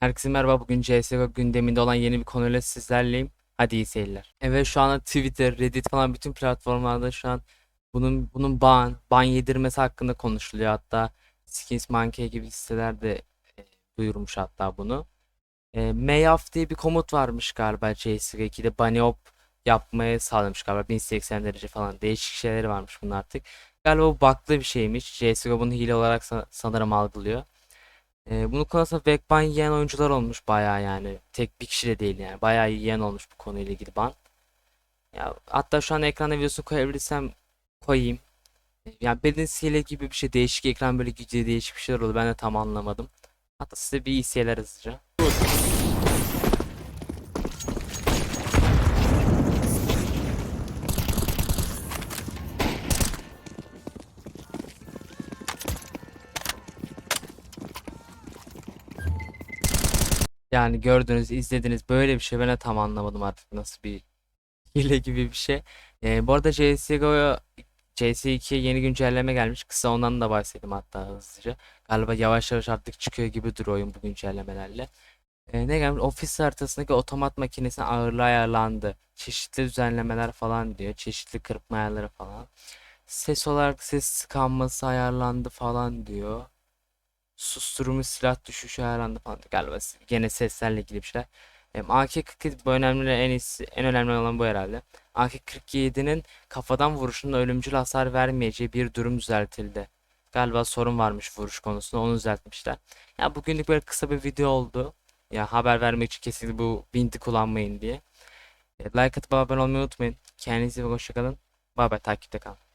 Herkese merhaba. Bugün CSGO gündeminde olan yeni bir konuyla sizlerleyim. Hadi iyi seyirler. Evet şu anda Twitter, Reddit falan bütün platformlarda şu an bunun bunun ban, ban yedirmesi hakkında konuşuluyor. Hatta Skins Monkey gibi siteler de e, duyurmuş hatta bunu. E, Mayoff diye bir komut varmış galiba CSGO 2'de bunny yapmaya sağlamış galiba 1080 derece falan değişik şeyleri varmış bunun artık. Galiba bu bug'lı bir şeymiş. CSGO bunu hile olarak sa- sanırım algılıyor. Ee, bunu konusunda Vekban yiyen oyuncular olmuş bayağı yani. Tek bir kişi de değil yani. Bayağı yiyen olmuş bu konuyla ilgili ban. Ya hatta şu an ekrana videosunu koyabilirsem koyayım. Yani hile gibi bir şey değişik ekran böyle güzel değişik bir şeyler oldu. Ben de tam anlamadım. Hatta size bir iyi seyirler hızlıca. Yani gördünüz, izlediniz böyle bir şey ben de tam anlamadım artık nasıl bir hile gibi bir şey. Ee, bu arada CSGO'ya CS2'ye yeni güncelleme gelmiş. Kısa ondan da bahsedeyim hatta hızlıca. Galiba yavaş yavaş artık çıkıyor gibi duruyor oyun bu güncellemelerle. Ee, ne gelmiş? Ofis haritasındaki otomat makinesinin ağırlığı ayarlandı. Çeşitli düzenlemeler falan diyor. Çeşitli kırpma ayarları falan. Ses olarak ses sıkanması ayarlandı falan diyor. Susturulmuş silah düşüşü ayarlandı falan. Galiba gene seslerle ilgili bir şeyler. Em, AK-47 bu önemli en iyisi, en önemli olan bu herhalde. AK-47'nin kafadan vuruşunda ölümcül hasar vermeyeceği bir durum düzeltildi. Galiba sorun varmış vuruş konusunda onu düzeltmişler. Ya bugünlük böyle kısa bir video oldu. Ya haber vermek için kesinlikle bu binti kullanmayın diye. E, Like atıp abone olmayı unutmayın. Kendinize iyi bakın. Hoşçakalın. Bay takipte kalın.